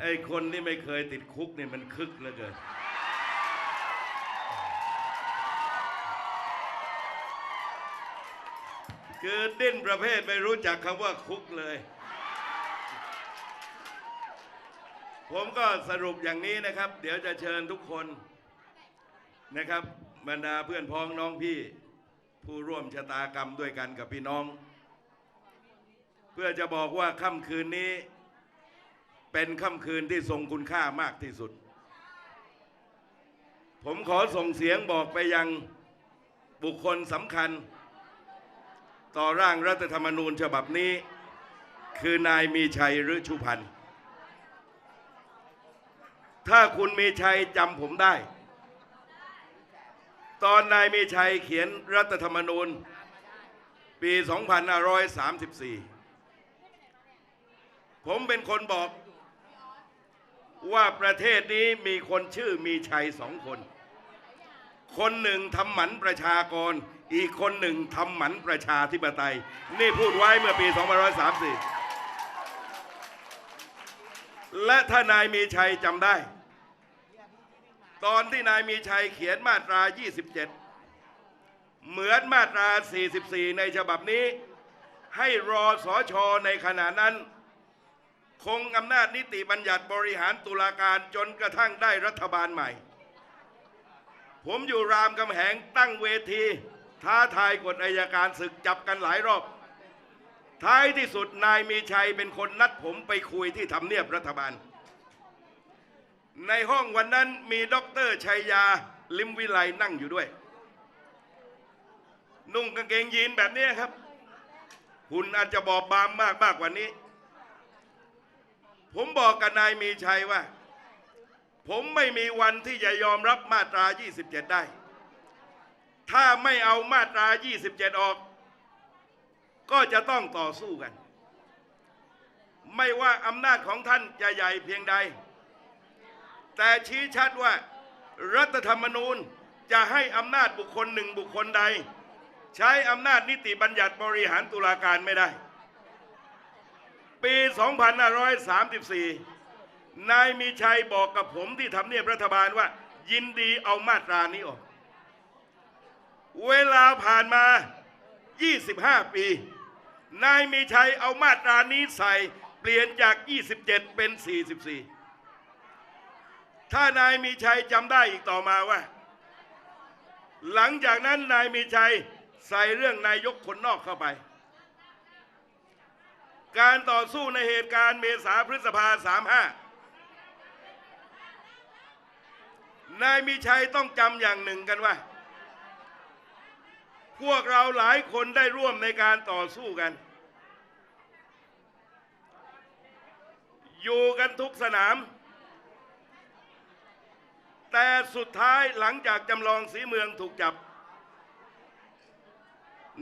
ไอ้คนที่ไม่เคยติดคุกเนี่ยมันคึกเหลือเกิน คือดิ้นประเภทไม่รู้จักคำว่าคุกเลย ผมก็สรุปอย่างนี้นะครับ เดี๋ยวจะเชิญทุกคนนะครับบรรดาเพื่อนพ้องน้องพี่ ผู้ร่วมชะตากรรมด้วยกันกับพี่น้อง เพื่อจะบอกว่าค่ำคืนนี้ เป็นค่ำคืนที่ทรงคุณค่ามากที่สุด ผมขอส่งเสียงบอกไปยังบุคคลสำคัญ ต่อร่างรัฐธรรมนูญฉบับนี้ คือนายมีชัยฤชุพันธ์ถ้าคุณมีชัยจำผมได้ ตอนนายมีชัยเขียนรัฐธรรมนูญ ปี 2534 ผมเป็นคนบอกว่าประเทศนี้มีคนชื่อมีชัยสองคน คนหนึ่งทำหมันประชากร อีกคนหนึ่งทำหมันประชาธิปไตย นี่พูดไว้เมื่อปี 2534 และถ้านายมีชัยจำได้ ตอนที่นายมีชัยเขียนมาตรา 27 เหมือนมาตรา 44 ในฉบับนี้ ให้รอสอชอในขณะนั้น คงอำนาจนิติบัญญัติบริหารตุลาการจนกระทั่งได้รัฐบาลใหม่ ผมอยู่รามคำแหงตั้งเวที ท้าทายกฎอายการศึกจับกันหลายรอบ ท้ายที่สุดนายมีชัยเป็นคนนัดผมไปคุยที่ทำเนียบรัฐบาล ในห้องวันนั้นมีด็อกเตอร์ชัยยา ลิมวิไลนั่งอยู่ด้วย นุ่งกางเกงยีนแบบนี้ครับ หุ่นอาจจะบอบบางมากมากกว่านี้ ผมบอกกับนายมีชัยว่า ผมไม่มีวันที่จะยอมรับมาตรา 27 ได้ ถ้าไม่เอามาตรา 27 ออก ก็จะต้องต่อสู้กัน ไม่ว่าอำนาจของท่านจะใหญ่เพียงใด แต่ชี้ชัดว่ารัฐธรรมนูญจะให้อำนาจบุคคลหนึ่งบุคคลใด ใช้อำนาจนิติบัญญัติบริหารตุลาการไม่ได้ ปี 2534 นายมีชัยบอกกับผมที่ทำเนียบรัฐบาลว่า ยินดีเอามาตรานี้ออก เวลาผ่านมา 25 ปี นายมีชัยเอามาตรานี้ใส่เปลี่ยนจาก 27 เป็น 44 ถ้านายมีชัยจำได้อีกต่อมาว่า หลังจากนั้นนายมีชัยใส่เรื่องนายกคนนอกเข้าไป การต่อสู้ในเหตุการณ์เมษาพฤษภา35นายมีชัยต้องจำอย่างหนึ่งกันว่า พวกเราหลายคนได้ร่วมในการต่อสู้กัน อยู่กันทุกสนาม แต่สุดท้ายหลังจากจำลองสีเมืองถูกจับ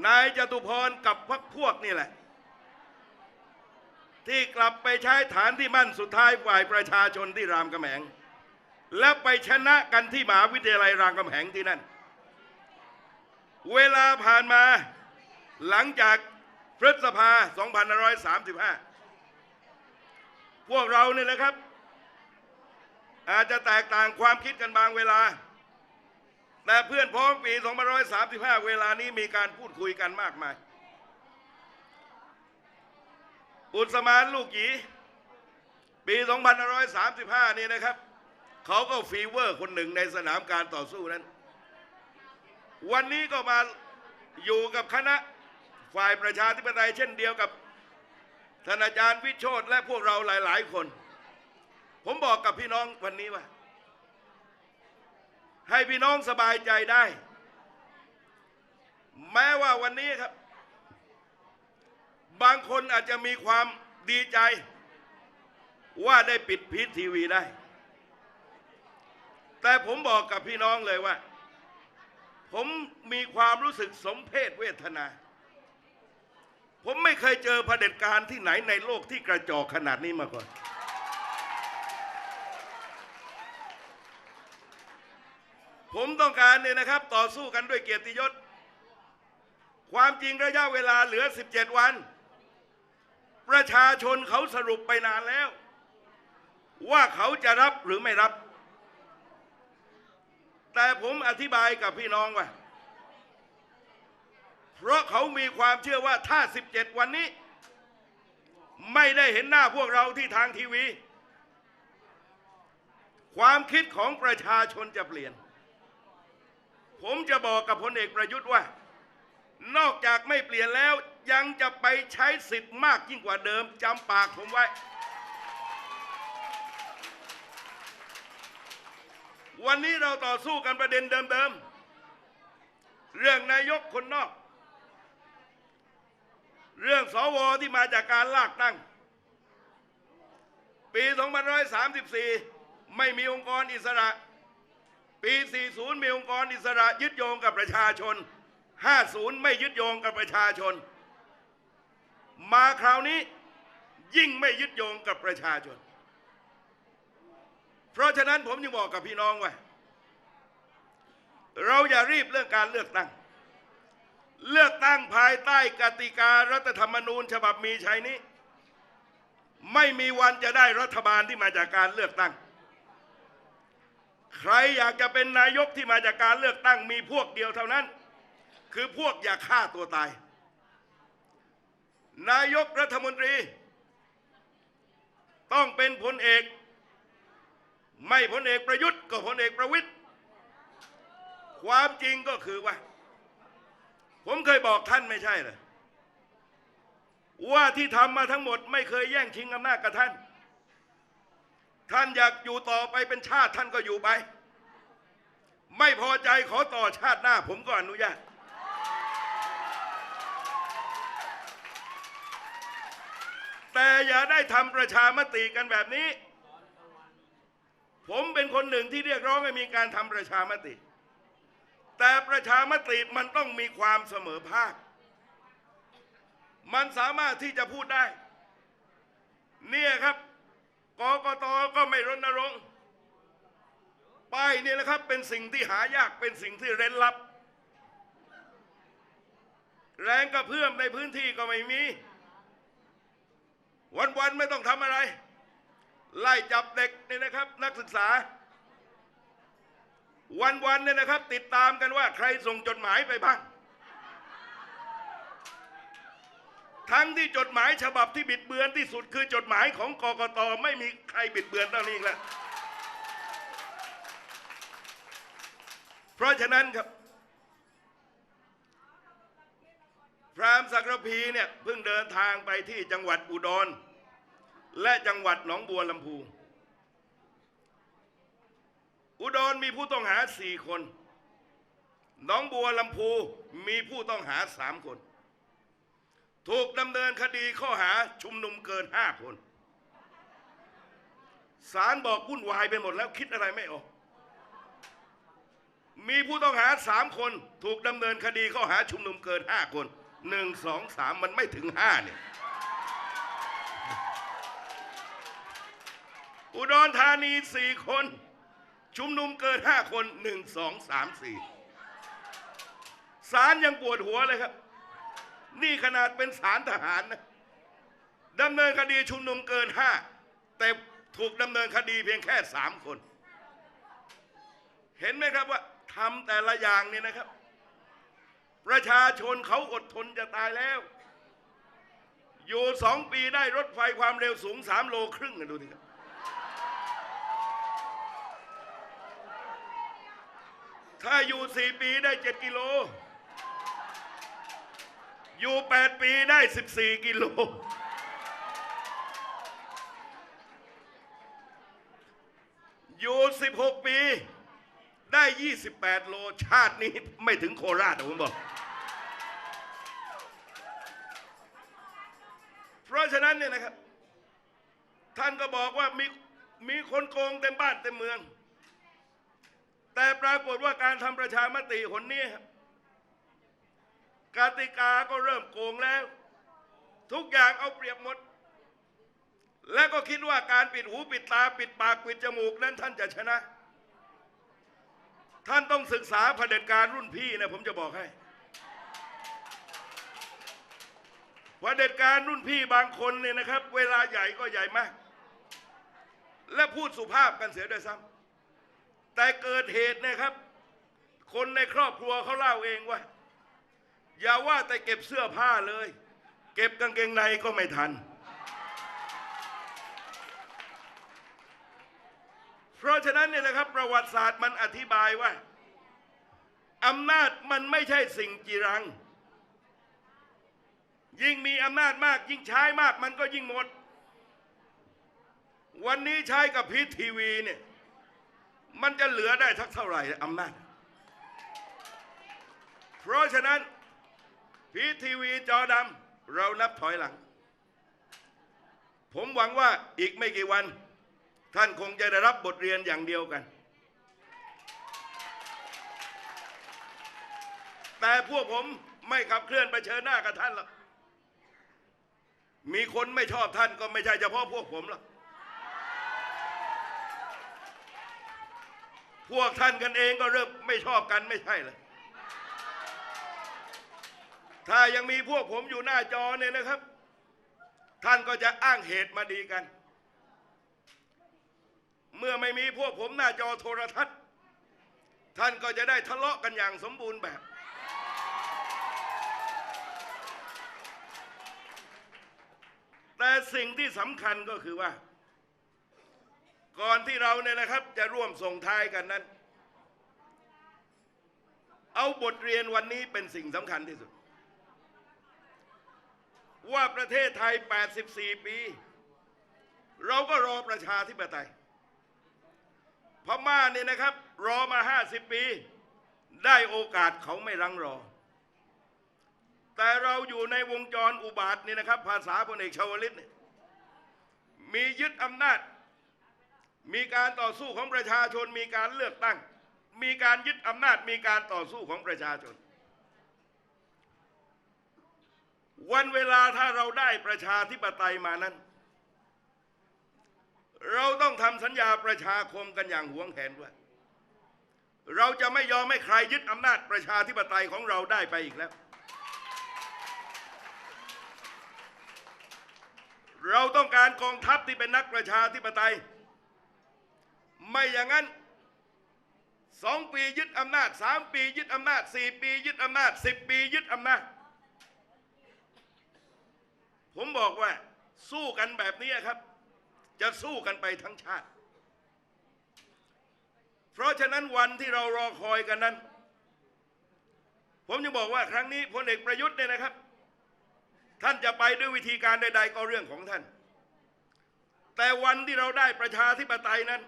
นายจตุพรกับพรรคพวกนี่แหละ ที่กลับไปใช้ฐานที่มั่นสุดท้ายฝ่ายประชาชนที่รามคำแหง และไปชนะกันที่มหาวิทยาลัยรามคำแหงที่นั่น เวลาผ่านมาหลังจากพฤษภา 2535 พวกเราเนี่ยนะครับ อาจจะแตกต่างความคิดกันบางเวลา แต่เพื่อนพ้องปี 2535 เวลานี้มีการพูดคุยกันมากมาย อุตสมานลูกหยีปี 2535 นี่นะครับ เขาก็ฟีเวอร์คนหนึ่งในสนามการต่อสู้นั้น วันนี้ก็มาอยู่กับคณะฝ่ายประชาธิปไตยเช่นเดียวกับท่านอาจารย์วิโชตและพวกเราหลาย ๆ คน ผมบอกกับพี่น้องวันนี้ว่า ให้พี่น้องสบายใจได้ แม้ว่าวันนี้ครับ บางคนอาจจะมีความดีใจ ว่าได้ปิดพีททีวีได้ แต่ผมบอกกับพี่น้องเลยว่า ผมมีความรู้สึกสมเพศเวทนาผมไม่เคยเจอเผด็จการที่ไหนในโลกที่กระจอกขนาดนี้มาก่อน ผมต้องการเนี่ยนะครับ ต่อสู้กันด้วยเกียรติยศ ความจริงระยะเวลาเหลือ 17 วัน ประชาชนเขาสรุปไปนานแล้ว ว่าเขาจะรับหรือไม่รับ แต่ผมอธิบายกับพี่น้องว่า เพราะเขามีความเชื่อว่าถ้า 17 วันนี้ ไม่ได้เห็นหน้าพวกเราที่ทางทีวี ความคิดของประชาชนจะเปลี่ยน ผมจะบอกกับพลเอกประยุทธ์ว่า นอกจากไม่เปลี่ยนแล้วยังจะไปใช้สิทธิ์มากยิ่งกว่าเดิมจำปากผมไว้ วันนี้เราต่อสู้กันประเด็นเดิมๆ เรื่องนายกคนนอก เรื่องสวที่มาจากการลากตั้ง ปี 2534 ไม่มีองค์กรอิสระ ปี 40 มีองค์กรอิสระยึดโยงกับประชาชน 50 ไม่ยึดโยงกับประชาชน มาคราวนี้ยิ่งไม่ยึดโยงกับประชาชน เพราะฉะนั้นผมจึงบอกกับพี่น้องว่า เราอย่ารีบเรื่องการเลือกตั้ง เลือกตั้งภายใต้กติการัฐธรรมนูญฉบับมีชัยนี้ ไม่มีวันจะได้รัฐบาลที่มาจากการเลือกตั้ง ใครอยากจะเป็นนายกที่มาจากการเลือกตั้งมีพวกเดียวเท่านั้น คือพวกอยากฆ่าตัวตาย นายกรัฐมนตรี ต้องเป็นพลเอก ไม่พลเอกประยุทธ์ก็พลเอกประวิตยความจริงก็คือว่า ผมเคยบอกท่านไม่ใช่เหรอว่าที่ทำมาทั้งหมดไม่เคยแย่งชิงอำนาจกับท่าน ท่านอยากอยู่ต่อไปเป็นชาติท่านก็อยู่ไป ไม่พอใจขอต่อชาติหน้าผมก็อนุญาต แต่อย่าได้ทำประชามติกันแบบนี้ ผมเป็นคนหนึ่งที่เรียกร้องให้มีการทำประชามติ แต่ประชามติมันต้องมีความเสมอภาค มันสามารถที่จะพูดได้ เนี่ยครับ กกตก็ไม่รณรงค์ป้ายนี่ยนะครับเป็นสิ่งที่หายากเป็นสิ่งที่เร้นลับ แรงกระเพื่อมในพื้นที่ก็ไม่มี วันๆไม่ต้องทำอะไร ไล่จับเด็กนี่นะครับ นักศึกษา วันๆเนี่ยนะครับ ติดตามกันว่าใครส่งจดหมายไปบ้าง ทั้งที่จดหมายฉบับที่บิดเบือนที่สุดคือจดหมายของกกตไม่มีใครบิดเบือนเท่านี้อีกแล้วเพราะฉะนั้นครับ พรามสักระพีเนี่ยเพิ่งเดินทางไปที่จังหวัดอุดร และจังหวัดหนองบัวลำพู อุดรมีผู้ต้องหาสี่คน หนองบัวลำพูมีผู้ต้องหาสามคน ถูกดำเนินคดีข้อหาชุมนุมเกินห้าคนศาลบอกวุ่นวายไปหมดแล้วคิดอะไรไม่ออก มีผู้ต้องหาสามคนถูกดำเนินคดีข้อหาชุมนุมเกินห้าคนหนึ่งสองสามมันไม่ถึงห้าเนี่ย อุดรธานีสี่คน ชุมนุมเกินห้าคนหนึ่งสองสามสี่ศาลยังปวดหัวเลยครับ นี่ขนาดเป็นศาลทหารนะดำเนินคดีชุมนุมเกินห้าแต่ถูกดำเนินคดีเพียงแค่สามคน เห็นไหมครับว่าทำแต่ละอย่างนี่นะครับ ประชาชนเขาอดทนจะตายแล้ว อยู่สองปีได้รถไฟความเร็วสูงสามโลครึ่งนะดูดิครับถ้าอยู่สี่ปีได้เจ็ดกิโล อยู่แปดปีได้สิบสี่กิโล อยู่สิบหกปี ได้ยี่สิบแปดโล ชาตินี้ไม่ถึงโคราชอะผมบอก เพราะฉะนั้นเนี่ยนะครับ ท่านก็บอกว่ามีมีคนโกงเต็มบ้านเต็มเมือง แต่ปรากฏว่าการทำประชามติหนนี้ครับ กติกาก็เริ่มโกงแล้ว ทุกอย่างเอาเปรียบหมด และก็คิดว่าการปิดหูปิดตาปิดปากปิดจมูกนั้นท่านจะชนะ ท่านต้องศึกษาเผด็จการรุ่นพี่นะผมจะบอกให้เผด็จการรุ่นพี่บางคนเนี่ยนะครับ เวลาใหญ่ก็ใหญ่มาก และพูดสุภาพกันเสียด้วยซ้ำแต่เกิดเหตุนะครับ คนในครอบครัวเขาเล่าเองว่า อย่าว่าแต่เก็บเสื้อผ้าเลย เก็บกางเกงในก็ไม่ทัน เพราะฉะนั้นเนี่ยนะครับประวัติศาสตร์มันอธิบายว่าอำนาจมันไม่ใช่สิ่งจีรัง ยิ่งมีอำนาจมาก ยิ่งใช้มากมันก็ยิ่งหมด วันนี้ใช้กับพีทีวีเนี่ยมันจะเหลือได้ทักเท่าไหร่อำนาจ เพราะฉะนั้น พีทีวีจอดำเรานับถอยหลัง ผมหวังว่าอีกไม่กี่วัน ท่านคงจะได้รับบทเรียนอย่างเดียวกัน แต่พวกผมไม่ขับเคลื่อนไปเชิญหน้ากับท่านหรอกมีคนไม่ชอบท่านก็ไม่ใช่เฉพาะพวกผมหรอกพวกท่านกันเองก็เริ่มไม่ชอบกันไม่ใช่เหรอ ถ้ายังมีพวกผมอยู่หน้าจอเนี่ยนะครับ ท่านก็จะอ้างเหตุมาดีกัน เมื่อไม่มีพวกผมหน้าจอโทรทัศน์ ท่านก็จะได้ทะเลาะกันอย่างสมบูรณ์แบบ แต่สิ่งที่สำคัญก็คือว่า ก่อนที่เราเนี่ยนะครับจะร่วมส่งท้ายกันนั้นเอาบทเรียนวันนี้เป็นสิ่งสำคัญที่สุด ว่าประเทศไทย 84 ปี เราก็รอประชาธิปไตย พม่าเนี่ยนะครับ รอมา 50 ปี ได้โอกาสเขาไม่รังรอ แต่เราอยู่ในวงจรอุบาทนี่นะครับ ภาษาพลเอกชวลิตมียึดอำนาจ มีการต่อสู้ของประชาชน มีการเลือกตั้ง มีการยึดอำนาจ มีการต่อสู้ของประชาชน วันเวลาถ้าเราได้ประชาธิปไตยมานั้น เราต้องทำสัญญาประชาคมกันอย่างหวงแหนว่า เราจะไม่ยอมให้ใครยึดอำนาจประชาธิปไตยของเราได้ไปอีกแล้ว เราต้องการกองทัพที่เป็นนักประชาธิปไตย ไม่อย่างนั้นสองปียึดอำนาจสามปียึดอำนาจสี่ปียึดอำนาจสิบปียึดอำนาจ ผมบอกว่าสู้กันแบบนี้ครับ จะสู้กันไปทั้งชาติ เพราะฉะนั้นวันที่เรารอคอยกันนั้น ผมจะบอกว่าครั้งนี้พลเอกประยุทธ์เนี่ยนะครับ ท่านจะไปด้วยวิธีการใด ๆ ก็เรื่องของท่าน แต่วันที่เราได้ประชาธิปไตยนั้น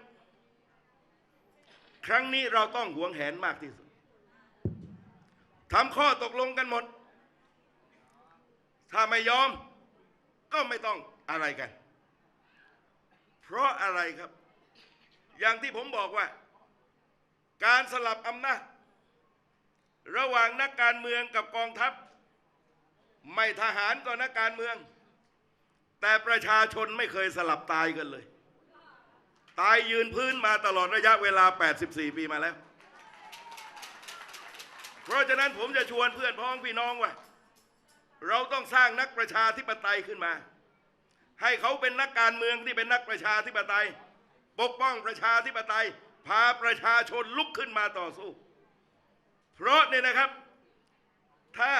ครั้งนี้เราต้องหวงแหนมากที่สุดทำข้อตกลงกันหมด ถ้าไม่ยอม ก็ไม่ต้องอะไรกัน เพราะอะไรครับ อย่างที่ผมบอกว่า การสลับอำนาจ ระหว่างนักการเมืองกับกองทัพ ไม่ทหารก็นักการเมือง แต่ประชาชนไม่เคยสลับตายกันเลย ตายยืนพื้นมาตลอดระยะเวลา 84 ปีมาแล้ว เพราะฉะนั้นผมจะชวนเพื่อนพ้องพี่น้องว่า เราต้องสร้างนักประชาธิปไตยขึ้นมา ให้เขาเป็นนักการเมืองที่เป็นนักประชาธิปไตย ปกป้องประชาธิปไตย พาประชาชนลุกขึ้นมาต่อสู้ เพราะเนี่ยนะครับ ถ้า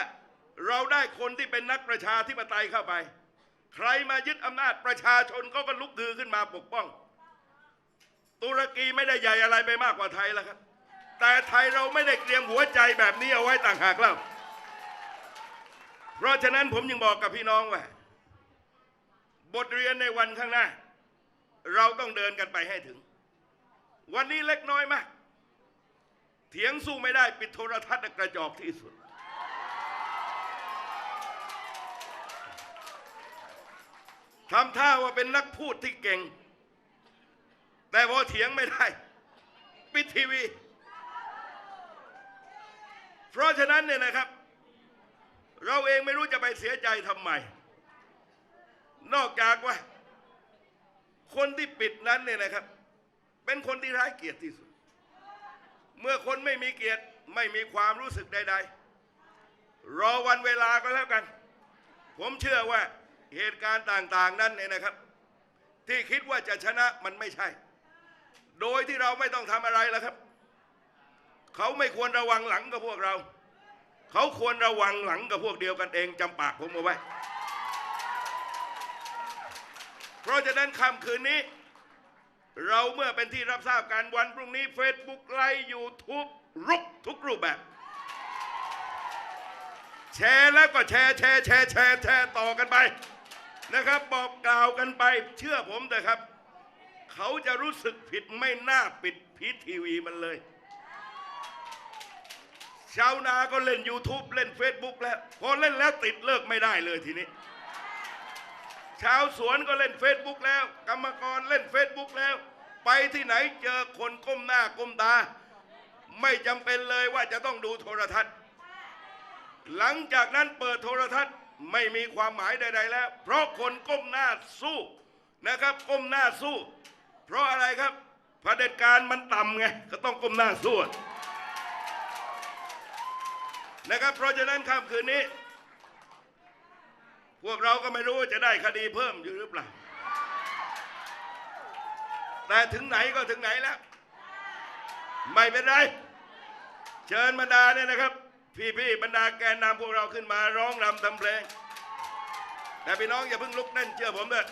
เราได้คนที่เป็นนักประชาธิปไตยเข้าไป ใครมายึดอำนาจประชาชนก็ก็ลุกฮือขึ้นมาปกป้อง ตุรกีไม่ได้ใหญ่อะไรไปมากกว่าไทยแล้วครับ แต่ไทยเราไม่ได้เตรียมหัวใจแบบนี้เอาไว้ต่างหากแล้ว เพราะฉะนั้นผมยังบอกกับพี่น้องว่า บทเรียนในวันข้างหน้า เราต้องเดินกันไปให้ถึง วันนี้เล็กน้อยมาก เถียงสู้ไม่ได้ปิดโทรทัศน์กระจอกที่สุด ทำท่าว่าเป็นนักพูดที่เก่ง แต่พอเถียงไม่ได้ ปิดทีวี เพราะฉะนั้นเนี่ยนะครับ เราเองไม่รู้จะไปเสียใจทำไม นอกจากว่า คนที่ปิดนั้นเนี่ยนะครับ เป็นคนที่ร้ายเกียรติที่สุด เมื่อคนไม่มีเกียรติไม่มีความรู้สึกใด ๆ รอวันเวลาก็แล้วกัน ผมเชื่อว่าเหตุการณ์ต่างๆ นั้นเนี่ยนะครับ ที่คิดว่าจะชนะมันไม่ใช่ โดยที่เราไม่ต้องทำอะไรแล้วครับ เขาไม่ควรระวังหลังกับพวกเรา เขาควรระวังหลังกับพวกเดียวกันเองจำปากผมเอาไว้ เพราะฉะนั้นค่ำคืนนี้ เราเมื่อเป็นที่รับทราบการวันพรุ่งนี้ Facebook ไลฟ์ยูทูบรุกทุกรูปแบบ แชร์แล้วก็แชร์แชร์แชร์แชร์แชร์ต่อกันไปนะครับ บอกกล่าวกันไป เชื่อผมเถอะครับ เขาจะรู้สึกผิดไม่น่าปิดพีทีวีมันเลย ชาวนาก็เล่น YouTube เล่น Facebook แล้วพอเล่นแล้วติดเลิกไม่ได้เลยทีนี้ ชาวสวนก็เล่น Facebook แล้ว กรรมกรเล่น Facebook แล้ว ไปที่ไหนเจอคนก้มหน้าก้มตา ไม่จำเป็นเลยว่าจะต้องดูโทรทัศน์ หลังจากนั้นเปิดโทรทัศน์ไม่มีความหมายใด ๆ แล้ว เพราะคนก้มหน้าสู้นะครับ ก้มหน้าสู้ เพราะอะไรครับเผด็จการมันต่ำไงก็ต้องก้มหน้าสู้ นะครับ เพราะฉะนั้นค่ำคืนนี้ พวกเราก็ไม่รู้จะได้คดีเพิ่มอยู่หรือเปล่า แต่ถึงไหนก็ถึงไหนแล้ว ไม่เป็นไร เชิญบรรดาเนี่ยนะครับ พี่ๆบรรดาแกนนำพวกเราขึ้นมาร้องรำทำเพลง แต่พี่น้องอย่าเพิ่งลุกเล่นเชื่อผมเถอะ